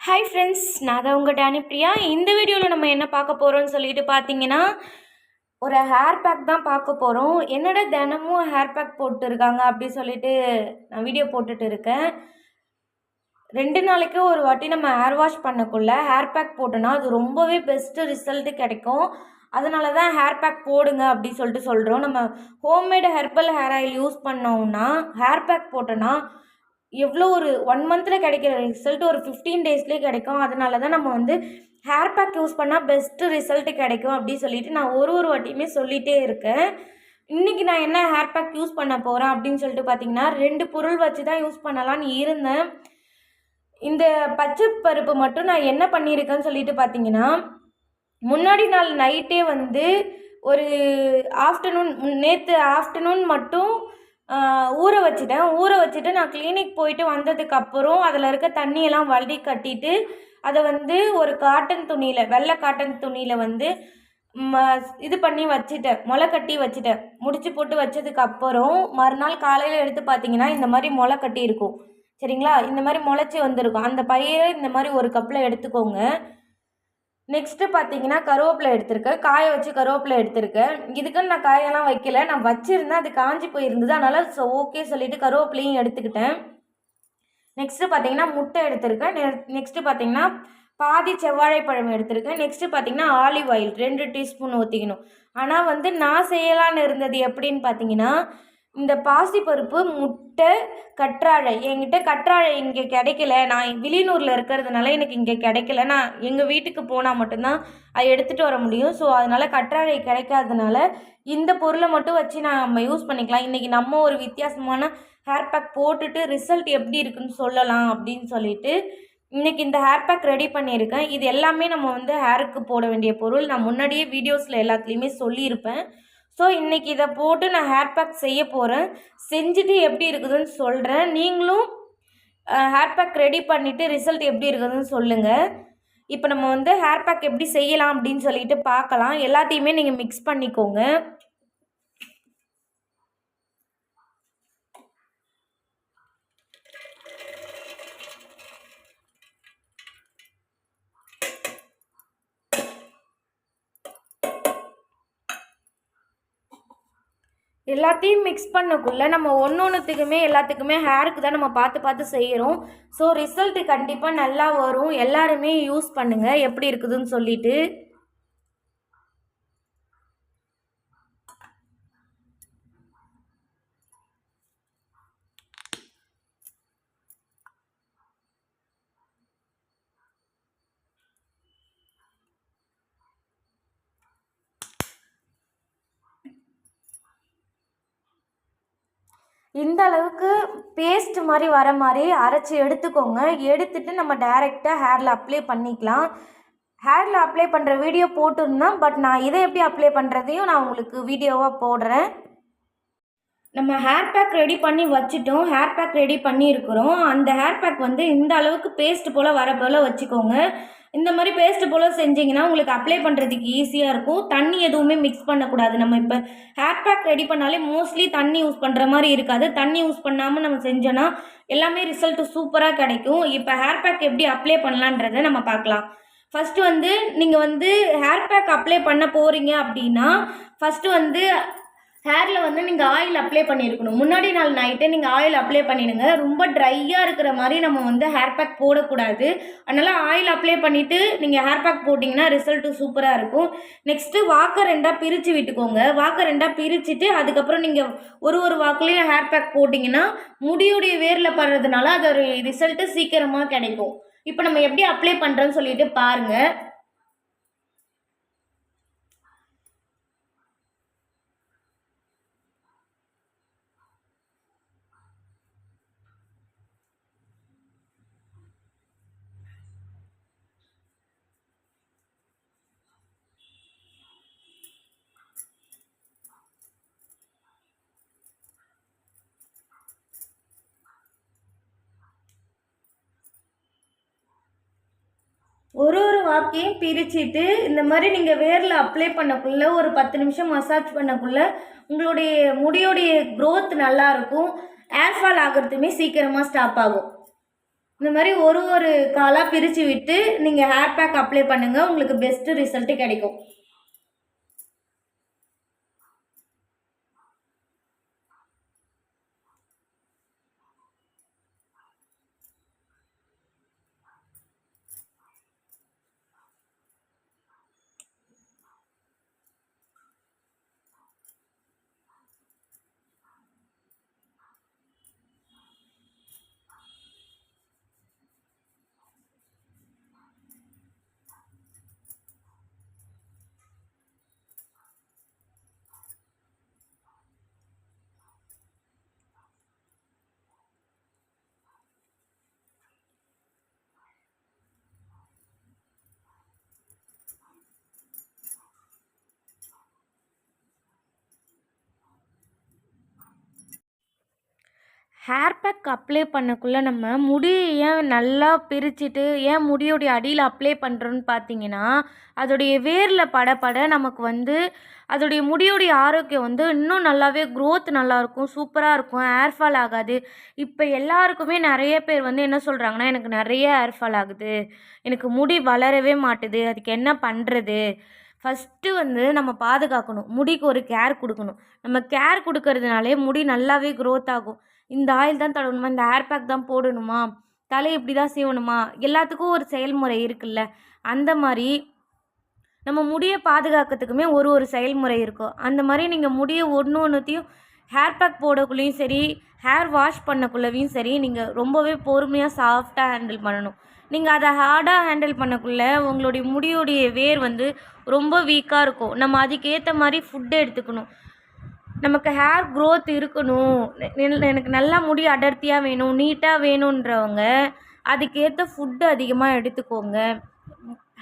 Hi friends நான் தான் உங்கள் டேனி பிரியா. இந்த வீடியோவில் நம்ம என்ன பார்க்க போகிறோம்னு சொல்லிட்டு பார்த்தீங்கன்னா ஒரு ஹேர் பேக் தான் பார்க்க போகிறோம் என்னடா தினமும் ஹேர் பேக் போட்டுருக்காங்க அப்படி சொல்லிட்டு நான் வீடியோ போட்டுட்டு இருக்கேன். ரெண்டு நாளைக்கு ஒரு வாட்டி நம்ம ஹேர் வாஷ் பண்ணக்குள்ள ஹேர் பேக் போட்டோன்னா அது ரொம்பவே பெஸ்ட்டு ரிசல்ட்டு கிடைக்கும். அதனால தான் ஹேர் பேக் போடுங்க அப்படி சொல்லிட்டு சொல்கிறோம் நம்ம homemade herbal hair oil use பண்ணோம்னா ஹேர் பேக் போட்டோன்னா எவ்வளோ ஒரு ஒன் மந்தில் கிடைக்கிற ரிசல்ட் ஒரு ஃபிஃப்டீன் டேஸ்லேயே கிடைக்கும். அதனால தான் நம்ம வந்து ஹேர் பேக் யூஸ் பண்ணால் பெஸ்ட்டு ரிசல்ட் கிடைக்கும் அப்படின்னு சொல்லிட்டு நான் ஒரு ஒரு வாட்டியுமே சொல்லிகிட்டே இருக்கேன். இன்றைக்கி நான் என்ன ஹேர் பேக் யூஸ் பண்ண போகிறேன் அப்படின்னு சொல்லிட்டு பார்த்தீங்கன்னா ரெண்டு பொருள் வச்சு தான் யூஸ் பண்ணலான்னு இருந்தேன். இந்த பச்சை பருப்பு மட்டும் நான் என்ன பண்ணியிருக்கேன்னு சொல்லிட்டு பார்த்தீங்கன்னா முன்னாடி நாள் நைட்டே வந்து ஒரு ஆஃப்டர்நூன் நேற்று ஆஃப்டர்நூன் மட்டும் ஊற வச்சுட்டேன். ஊற வச்சுட்டு நான் கிளினிக் போயிட்டு வந்ததுக்கப்புறம் அதில் இருக்க தண்ணியெல்லாம் வடி கட்டிட்டு அதை வந்து ஒரு காட்டன் துணியில் வெள்ளை காட்டன் துணியில் வந்து ம இது பண்ணி வச்சுட்டேன். முளை கட்டி வச்சுட்டேன். முடிச்சு போட்டு வச்சதுக்கப்புறம் மறுநாள் காலையில் எடுத்து பார்த்தீங்கன்னா இந்த மாதிரி முளை கட்டி இருக்கும். சரிங்களா? இந்த மாதிரி முளைச்சி வந்திருக்கும். அந்த பயிரை இந்த மாதிரி ஒரு கப்பில் எடுத்துக்கோங்க. நெக்ஸ்ட்டு பார்த்தீங்கன்னா கருவேப்பிலை எடுத்திருக்கேன். காய வச்சு கருவேப்பிலை எடுத்திருக்கேன். இதுக்குன்னு நான் காயெல்லாம் வைக்கல. நான் வச்சுருந்தேன் அது காஞ்சி போயிருந்தது. அதனால் ஸோ ஓகே சொல்லிவிட்டு கருவேப்பிலையும் எடுத்துக்கிட்டேன். நெக்ஸ்ட்டு பார்த்தீங்கன்னா முட்டை எடுத்திருக்கேன். நெக்ஸ்ட்டு பார்த்தீங்கன்னா பாதி செவ்வாழைப்பழம் எடுத்திருக்கேன். நெக்ஸ்ட்டு பார்த்தீங்கன்னா ஆலிவ் ஆயில் ரெண்டு டீஸ்பூன் ஊற்றிக்கணும் ஆனால் வந்து நான் செய்யலான்னு இருந்தது எப்படின்னு பார்த்தீங்கன்னா இந்த பாசிப்பருப்பு முட்டை கற்றாழை. என்கிட்ட கற்றாழை இங்கே கிடைக்கல. நான் வில்லியனூரில் இருக்கிறதுனால எனக்கு இங்கே கிடைக்கல. நான் எங்கள் வீட்டுக்கு போனால் மட்டும்தான் அதை எடுத்துகிட்டு வர முடியும். ஸோ அதனால் கற்றாழை கிடைக்காதனால இந்த பொருளை மட்டும் வச்சு நான் நம்ம யூஸ் பண்ணிக்கலாம். இன்றைக்கி நம்ம ஒரு வித்தியாசமான ஹேர் பேக் போட்டுட்டு ரிசல்ட் எப்படி இருக்குன்னு சொல்லலாம் அப்படின்னு சொல்லிட்டு இன்றைக்கி இந்த ஹேர் பேக் ரெடி பண்ணியிருக்கேன். இது எல்லாமே நம்ம வந்து ஹேருக்கு போட வேண்டிய பொருள். நான் முன்னாடியே வீடியோஸில் எல்லாத்துலேயுமே சொல்லியிருப்பேன். ஸோ இன்றைக்கி இதை போட்டு நான் ஹேர் பேக் செய்ய போகிறேன் செஞ்சுட்டு எப்படி இருக்குதுன்னு சொல்கிறேன் நீங்களும் ஹேர் பேக் ரெடி பண்ணிவிட்டு ரிசல்ட் எப்படி இருக்குதுன்னு சொல்லுங்கள் இப்போ நம்ம வந்து ஹேர் பேக் எப்படி செய்யலாம் அப்படின்னு சொல்லிட்டு பார்க்கலாம். எல்லாத்தையுமே நீங்கள் மிக்ஸ் பண்ணிக்கோங்க. எல்லாத்தையும் மிக்ஸ் பண்ணக்குள்ளே நம்ம ஒன்று ஒன்றுத்துக்குமே எல்லாத்துக்குமே ஹேருக்கு தான் நம்ம பார்த்து பார்த்து செய்கிறோம் ஸோ ரிசல்ட்டு கண்டிப்பாக நல்லா வரும். எல்லாருமே யூஸ் பண்ணுங்கள் எப்படி இருக்குதுன்னு சொல்லிவிட்டு இந்த அளவுக்கு பேஸ்ட் மாதிரி வர மாதிரி அரைச்சி எடுத்துக்கோங்க. எடுத்துட்டு நம்ம டைரெக்டாக ஹேரில் அப்ளை பண்ணிக்கலாம். ஹேரில் அப்ளை பண்ணுற வீடியோ போட்டிருந்தேன். பட் நான் இதை எப்படி அப்ளை பண்ணுறதையும் நான் உங்களுக்கு வீடியோவாக போடுறேன். நம்ம ஹேர் பேக் ரெடி பண்ணி வச்சுட்டோம். ஹேர் பேக் ரெடி பண்ணியிருக்கிறோம். அந்த ஹேர் பேக் வந்து இந்த அளவுக்கு பேஸ்ட் போல் வர போல் வச்சுக்கோங்க. இந்த மாதிரி பேஸ்ட்டு போல் செஞ்சிங்கன்னா உங்களுக்கு அப்ளை பண்ணுறதுக்கு ஈஸியாக இருக்கும். தண்ணி எதுவுமே மிக்ஸ் பண்ணக்கூடாது. நம்ம இப்போ ஹேர் பேக் ரெடி பண்ணாலே மோஸ்ட்லி தண்ணி யூஸ் பண்ணுற மாதிரி இருக்காது. தண்ணி யூஸ் பண்ணாமல் நம்ம செஞ்சோன்னா எல்லாமே ரிசல்ட் சூப்பராக கிடைக்கும். இப்போ ஹேர் பேக் எப்படி அப்ளை பண்ணலான்றதை நம்ம பார்க்கலாம். ஃபஸ்ட்டு வந்து நீங்கள் வந்து ஹேர் பேக் அப்ளை பண்ண போகிறீங்க அப்படின்னா ஃபஸ்ட்டு வந்து ஹேரில் வந்து நீங்கள் ஆயில் அப்ளை பண்ணியிருக்கணும் முன்னாடி நாள் நைட்டே நீங்கள் ஆயில் அப்ளை பண்ணிடுங்க. ரொம்ப ட்ரையாக இருக்கிற மாதிரி நம்ம வந்து ஹேர் பேக் போடக்கூடாது. அதனால் ஆயில் அப்ளை பண்ணிவிட்டு நீங்கள் ஹேர் பேக் போட்டிங்கன்னா ரிசல்ட்டு சூப்பராக இருக்கும். நெக்ஸ்ட்டு வாக்கை ரெண்டாக பிரித்து விட்டுக்கோங்க. வாக்கை ரெண்டாக பிரிச்சுட்டு அதுக்கப்புறம் நீங்கள் ஒரு ஒரு வாக்குலேயும் ஹேர் பேக் போட்டிங்கன்னா முடியுடைய வேரில் படுறதுனால அது ஒரு ரிசல்ட்டு சீக்கிரமாக கிடைக்கும். இப்போ நம்ம எப்படி அப்ளை பண்ணுறோன்னு சொல்லிட்டு பாருங்கள் ஒரு ஒரு வாக்கையும் பிரிச்சுட்டு இந்த மாதிரி நீங்கள் வேரில் அப்ளை பண்ணக்குள்ள ஒரு பத்து நிமிஷம் மசாஜ் பண்ணக்குள்ள உங்களுடைய முடியோடைய க்ரோத் நல்லா இருக்கும். ஏர் ஃபால் ஆகிறதுமே சீக்கிரமாக ஸ்டாப் ஆகும். இந்த மாதிரி ஒரு ஒரு காலாக பிரித்து விட்டு நீங்கள் ஹேர் பேக் அப்ளை பண்ணுங்கள் உங்களுக்கு பெஸ்ட்டு ரிசல்ட்டு கிடைக்கும். ஹேர் பேக் அப்ளை பண்ணக்குள்ளே நம்ம முடியை ஏன் நல்லா பிரிச்சுட்டு ஏன் முடியோடைய அடியில் அப்ளை பண்ணுறோன்னு பார்த்தீங்கன்னா அதோடைய வேரில் பட பட நமக்கு வந்து அதோடைய முடியோடைய ஆரோக்கியம் வந்து இன்னும் நல்லாவே க்ரோத் நல்லாயிருக்கும் சூப்பராக இருக்கும் ஹேர் ஃபால் ஆகாது. இப்போ எல்லாருக்குமே நிறைய பேர் வந்து என்ன சொல்கிறாங்கன்னா எனக்கு நிறைய ஹேர் ஃபால் ஆகுது. எனக்கு முடி வளரவே மாட்டுது. அதுக்கு என்ன பண்ணுறது ஃபஸ்ட்டு வந்து நம்ம பாதுகாக்கணும். முடிக்கு ஒரு கேர் கொடுக்கணும். நம்ம கேர் கொடுக்கறதுனாலே முடி நல்லாவே க்ரோத் ஆகும். இந்த ஆயில் தான் தடவணுமா? இந்த ஹேர் பேக் தான் போடணுமா? தலை இப்படி தான் சீவணுமா? எல்லாத்துக்கும் ஒரு செயல்முறை இருக்குல்ல. அந்த மாதிரி நம்ம முடியை பாதுகாக்கிறதுக்குமே ஒரு ஒரு செயல்முறை இருக்கும். அந்த மாதிரி நீங்கள் முடியை ஒன்று ஒன்றுத்தையும் ஹேர் பேக் போடக்குள்ளேயும் சரி ஹேர் வாஷ் பண்ணக்குள்ளவையும் சரி நீங்கள் ரொம்பவே பொறுமையாக சாஃப்டாக ஹேண்டில் பண்ணணும். நீங்கள் அதை ஹார்டாக ஹேண்டில் பண்ணக்குள்ளே உங்களுடைய முடியுடைய வேர் வந்து ரொம்ப வீக்காக இருக்கும். நம்ம அதுக்கேற்ற மாதிரி ஃபுட்டை எடுத்துக்கணும். நமக்கு ஹேர் க்ரோத் இருக்கணும். எனக்கு நல்லா முடி அடர்த்தியாக வேணும் நீட்டாக வேணுன்றவங்க அதுக்கேற்ற ஃபுட்டு அதிகமாக எடுத்துக்கோங்க.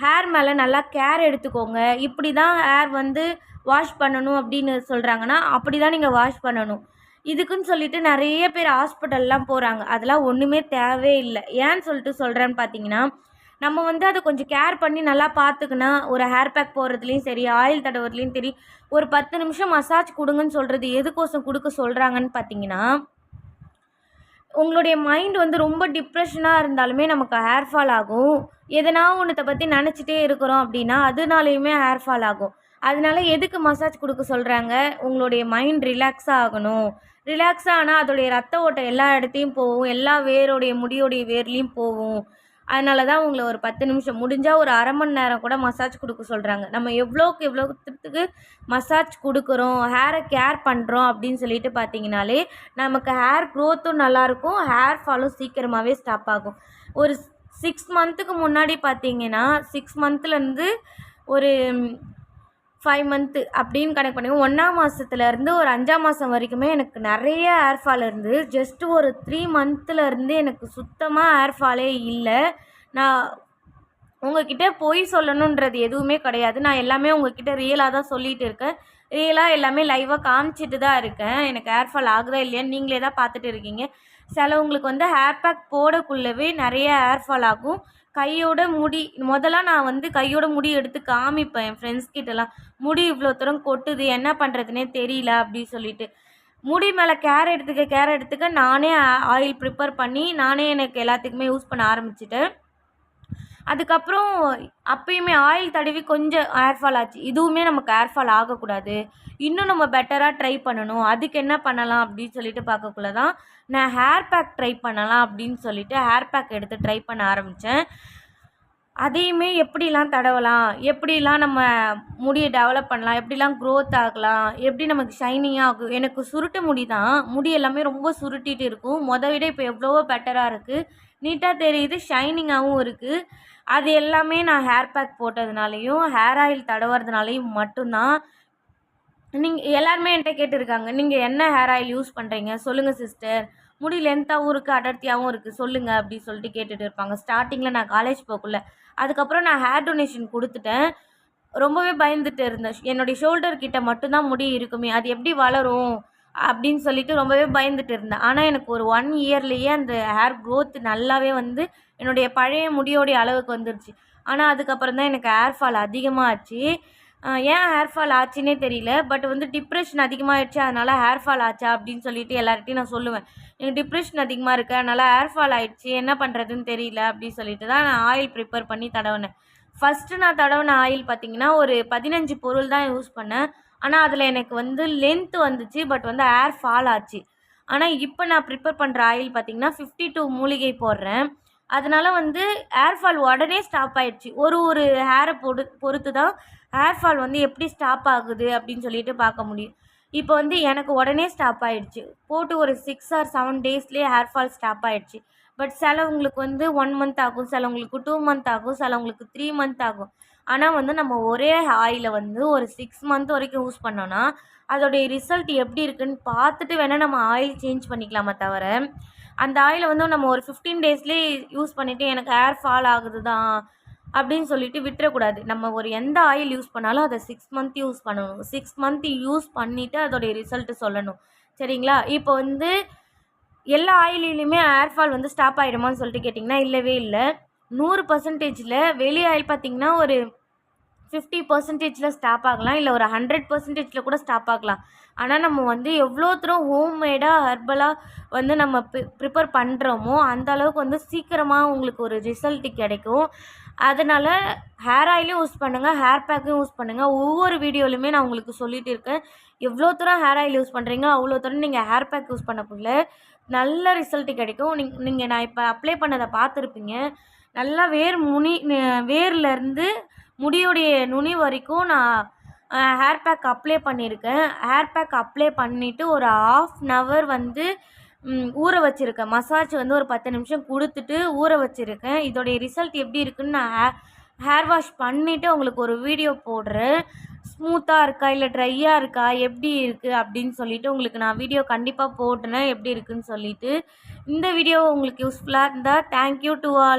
ஹேர் மேலே நல்லா கேர் எடுத்துக்கோங்க. இப்படி தான் ஹேர் வந்து வாஷ் பண்ணணும் அப்படின்னு சொல்கிறாங்கன்னா அப்படி தான் நீங்கள் வாஷ் பண்ணணும். இதுக்குன்னு சொல்லிட்டு நிறைய பேர் ஹாஸ்பிட்டல்லாம் போகிறாங்க அதெல்லாம் ஒன்றுமே தேவையே இல்லை. ஏன்னு சொல்லிட்டு சொல்கிறேன்னு பார்த்தீங்கன்னா நம்ம வந்து அதை கொஞ்சம் கேர் பண்ணி நல்லா பார்த்துக்கினா ஒரு ஹேர் பேக் போடுறதுலையும் சரி ஆயில் தடவுறதுலையும் சரி ஒரு பத்து நிமிஷம் மசாஜ் கொடுங்கன்னு சொல்கிறது எதுக்கோசம் கொடுக்க சொல்கிறாங்கன்னு பார்த்தீங்கன்னா உங்களுடைய மைண்ட் வந்து ரொம்ப டிப்ரெஷனாக இருந்தாலுமே நமக்கு ஹேர் ஃபால் ஆகும். எதனா ஒன்றத்தை பற்றி நினச்சிட்டே இருக்கிறோம் அப்படின்னா அதனாலையுமே ஹேர் ஃபால் ஆகும். அதனால எதுக்கு மசாஜ் கொடுக்க சொல்கிறாங்க உங்களுடைய மைண்ட் ரிலாக்ஸ் ஆகணும். ரிலாக்ஸ் ஆனால் அதோடைய ரத்த ஓட்டம் எல்லா இடத்தையும் போகும். எல்லா வேரோடைய முடியோடைய வேர்லேயும் போகும். அதனால தான் உங்களை ஒரு பத்து நிமிஷம் முடிஞ்சால் ஒரு அரை மணி நேரம் கூட மசாஜ் கொடுக்க சொல்கிறாங்க நம்ம எவ்வளோக்கு எவ்வளோத்துக்கு மசாஜ் கொடுக்குறோம் ஹேரை கேர் பண்ணுறோம் அப்படின்னு சொல்லிட்டு பார்த்தீங்கனாலே நமக்கு ஹேர் க்ரோத்தும் நல்லாயிருக்கும் ஹேர் ஃபாலும் சீக்கிரமாகவே ஸ்டாப் ஆகும். ஒரு சிக்ஸ் மந்த்துக்கு முன்னாடி பார்த்தீங்கன்னா சிக்ஸ் மந்த்லேருந்து ஒரு ஃபைவ் மந்த்து அப்படின்னு கனெக்ட் பண்ணுங்க ஒன்றாம் மாதத்துலேருந்து ஒரு அஞ்சாம் மாதம் வரைக்குமே எனக்கு நிறைய ஹேர் ஃபால் இருந்து ஜஸ்ட்டு ஒரு த்ரீ மந்த்துலேருந்து எனக்கு சுத்தமாக ஹேர் ஃபாலே இல்லை. நான் உங்ககிட்ட பொய் சொல்லணுன்றது எதுவுமே கிடையாது. நான் எல்லாமே உங்ககிட்ட ரியலாக தான் சொல்லிகிட்டு இருக்கேன். ரியலாக எல்லாமே லைவாக காமிச்சிட்டு தான் இருக்கேன். எனக்கு ஹேர் ஃபால் ஆகுதா இல்லையான்னு நீங்களே தான் பார்த்துட்டு இருக்கீங்க. சிலவங்களுக்கு வந்து ஹேர் பேக் போடக்குள்ளவே நிறைய ஹேர் ஃபால் ஆகும். கையோட முடி முதலாக நான் வந்து கையோட முடி எடுத்து காமிப்பேன் என் ஃப்ரெண்ட்ஸ் கிட்டலாம். முடி இவ்வளோ தூரம் கொட்டுது என்ன பண்ணுறதுனே தெரியல அப்படின்னு சொல்லிட்டு. முடி மேலே கேர் எடுத்துக்க கேர் எடுத்துக்க நானே ஆயில் ப்ரிப்பேர் பண்ணி நானே எனக்கு எல்லாத்துக்குமே யூஸ் பண்ண ஆரம்பிச்சிட்டேன். அதுக்கப்புறம் அப்பயுமே ஆயில் தடவி கொஞ்சம் ஹேர் ஃபால் ஆச்சு. இதுவுமே நமக்கு ஹேர் ஃபால் ஆகக்கூடாது. இன்னும் நம்ம பெட்டராக ட்ரை பண்ணணும். அதுக்கு என்ன பண்ணலாம் அப்படின்னு சொல்லிட்டு பார்க்கக்குள்ள தான் நான் ஹேர் பேக் ட்ரை பண்ணலாம் அப்படின்னு சொல்லிட்டு ஹேர் பேக் எடுத்து ட்ரை பண்ண ஆரம்பித்தேன் அதையுமே எப்படிலாம் தடவலாம்? எப்படிலாம் நம்ம முடியை டெவலப் பண்ணலாம்? எப்படிலாம் க்ரோத் ஆகலாம்? எப்படி நமக்கு ஷைனிங்காக ஆகும்? எனக்கு சுருட்ட முடி தான் முடி எல்லாமே ரொம்ப சுருட்டிகிட்டு இருக்கும். மொதல் விட இப்போ எவ்வளவோ பெட்டராக இருக்குது நீட்டாக தெரியுது ஷைனிங்காகவும் இருக்குது அது எல்லாமே நான் ஹேர் பேக் போட்டதுனாலையும் ஹேர் ஆயில் தடவுறதுனாலையும் மட்டும்தான் நீங்கள் எல்லாருமே என்கிட்ட கேட்டிருக்காங்க. நீங்கள் என்ன ஹேர் ஆயில் யூஸ் பண்ணுறீங்க சொல்லுங்கள் சிஸ்டர் முடி லென்த்தாகவும் இருக்குது அடர்த்தியாகவும் இருக்குது சொல்லுங்கள் அப்படி சொல்லிட்டு கேட்டுட்டு இருப்பாங்க. ஸ்டார்டிங்கில் நான் காலேஜ் போகக்குள்ள. அதுக்கப்புறம் நான் ஹேர் டொனேஷன் கொடுத்துட்டேன். ரொம்பவே பயந்துட்டு இருந்தேன். என்னுடைய ஷோல்டர் கிட்ட மட்டும்தான் முடி இருக்குமே அது எப்படி வளரும்? அப்படின்னு சொல்லிட்டு ரொம்பவே பயந்துட்டு இருந்தேன். ஆனால் எனக்கு ஒரு ஒன் இயர்லேயே அந்த ஹேர் க்ரோத் நல்லாவே வந்து என்னுடைய பழைய முடியோடைய அளவுக்கு வந்துருச்சு. ஆனால் அதுக்கப்புறம் தான் எனக்கு ஹேர் ஃபால் அதிகமாக ஆச்சு ஏன் ஹேர் ஃபால் ஆச்சுன்னே தெரியல பட் வந்து டிப்ரெஷன் அதிகமாகிடுச்சு அதனால் ஹேர் ஃபால் ஆச்சா அப்படின்னு சொல்லிட்டு எல்லார்ட்டையும் நான் சொல்லுவேன். எனக்கு டிப்ரெஷன் அதிகமாக இருக்குது அதனால் ஹேர் ஃபால் ஆகிடுச்சு என்ன பண்ணுறதுன்னு தெரியல அப்படின்னு சொல்லிட்டு தான் நான் ஆயில் ப்ரிப்பேர் பண்ணி தடவினேன். ஃபஸ்ட்டு நான் தடவின ஆயில் பார்த்தீங்கன்னா ஒரு பதினஞ்சு பொருள் தான் யூஸ் பண்ணேன். ஆனால் அதில் எனக்கு வந்து லென்த் வந்துச்சு பட் வந்து ஹேர் ஃபால் ஆச்சு. ஆனால் இப்போ நான் ப்ரிப்பேர் பண்ணுற ஆயில் பார்த்தீங்கன்னா ஃபிஃப்டி டூ மூலிகை போடுறேன். அதனால் வந்து ஹேர் ஃபால் உடனே ஸ்டாப் ஆயிடுச்சு. ஒரு ஒரு ஹேரை பொறு பொறுத்து தான் ஹேர் ஃபால் வந்து எப்படி ஸ்டாப் ஆகுது அப்படின்னு சொல்லிட்டு பார்க்க முடியும். இப்போ வந்து எனக்கு உடனே ஸ்டாப் ஆகிடுச்சு போட்டு ஒரு சிக்ஸ் ஆர் செவன் டேஸ்லேயே ஹேர் ஃபால் ஸ்டாப் ஆகிடுச்சு பட் சிலவங்களுக்கு வந்து ஒன் மந்த் ஆகும் சிலவங்களுக்கு டூ மந்த் ஆகும் சிலவங்களுக்கு த்ரீ மந்த் ஆகும். ஆனால் வந்து நம்ம ஒரே ஆயிலை வந்து ஒரு சிக்ஸ் மந்த் வரைக்கும் யூஸ் பண்ணோன்னா அதோடைய ரிசல்ட் எப்படி இருக்குன்னு பார்த்துட்டு வேணால் நம்ம ஆயில் சேஞ்ச் பண்ணிக்கலாமே தவிர அந்த ஆயிலை வந்து நம்ம ஒரு ஃபிஃப்டீன் டேஸ்லேயே யூஸ் பண்ணிவிட்டு எனக்கு ஹேர் ஃபால் ஆகுது தான் அப்படின்னு சொல்லிட்டு விட்டுறக்கூடாது. நம்ம ஒரு எந்த ஆயில் யூஸ் பண்ணாலும் அதை சிக்ஸ் மந்த் யூஸ் பண்ணணும். சிக்ஸ் மந்த் யூஸ் பண்ணிவிட்டு அதோடைய ரிசல்ட்டு சொல்லணும். சரிங்களா? இப்போ வந்து எல்லா ஆயிலையுமே ஹேர் ஃபால் வந்து ஸ்டாப் ஆகிடுமான்னு சொல்லிட்டு கேட்டிங்கன்னா இல்லவே இல்லை. நூறு பர்சன்டேஜில் வெளி ஆயில் பார்த்திங்கன்னா ஒரு ஃபிஃப்டி பர்சன்டேஜில் ஸ்டாப் ஆகலாம் இல்லை ஒரு ஹண்ட்ரட் பர்சன்டேஜில் கூட ஸ்டாப் ஆகலாம். ஆனால் நம்ம வந்து எவ்வளோ தூரம் ஹோம்மேடாக ஹர்பலாக வந்து நம்ம ப்ரிப்பேர் பண்ணுறோமோ அந்த அளவுக்கு வந்து சீக்கிரமாக உங்களுக்கு ஒரு ரிசல்ட் கிடைக்கும். அதனால் ஹேர் ஆயிலும் யூஸ் பண்ணுங்கள் ஹேர் பேக்கும் யூஸ் பண்ணுங்கள் ஒவ்வொரு வீடியோலையுமே நான் உங்களுக்கு சொல்லிகிட்டு இருக்கேன். எவ்வளோ தூரம் ஹேர் ஆயில் யூஸ் பண்ணுறீங்களோ அவ்வளோ தூரம் நீங்கள் ஹேர் பேக் யூஸ் பண்ணக்குள்ள நல்ல ரிசல்ட் கிடைக்கும். நீங் நீங்கள் நான் இப்போ அப்ளை பண்ணதை பார்த்துருப்பீங்க. நல்லா வேர் முனி வேர்லேருந்து முடியுடைய நுனி வரைக்கும் நான் ஹேர் பேக் அப்ளை பண்ணியிருக்கேன். ஹேர் பேக் அப்ளை பண்ணிவிட்டு ஒரு ஆஃப் அன் ஹவர் வந்து ஊற வச்சுருக்கேன். மசாஜ் வந்து ஒரு பத்து நிமிஷம் கொடுத்துட்டு ஊற வச்சுருக்கேன். இதோடைய ரிசல்ட் எப்படி இருக்குன்னு நான் ஹே ஹேர் வாஷ் பண்ணிவிட்டு உங்களுக்கு ஒரு வீடியோ போடுறேன். ஸ்மூத்தாக இருக்கா இல்லை ட்ரையாக இருக்கா எப்படி இருக்குது அப்படின்னு சொல்லிவிட்டு உங்களுக்கு நான் வீடியோ கண்டிப்பாக போடுறேன். எப்படி இருக்குன்னு சொல்லிட்டு இந்த வீடியோ உங்களுக்கு யூஸ்ஃபுல்லாக இருந்தால் தேங்க்யூ டு ஆல்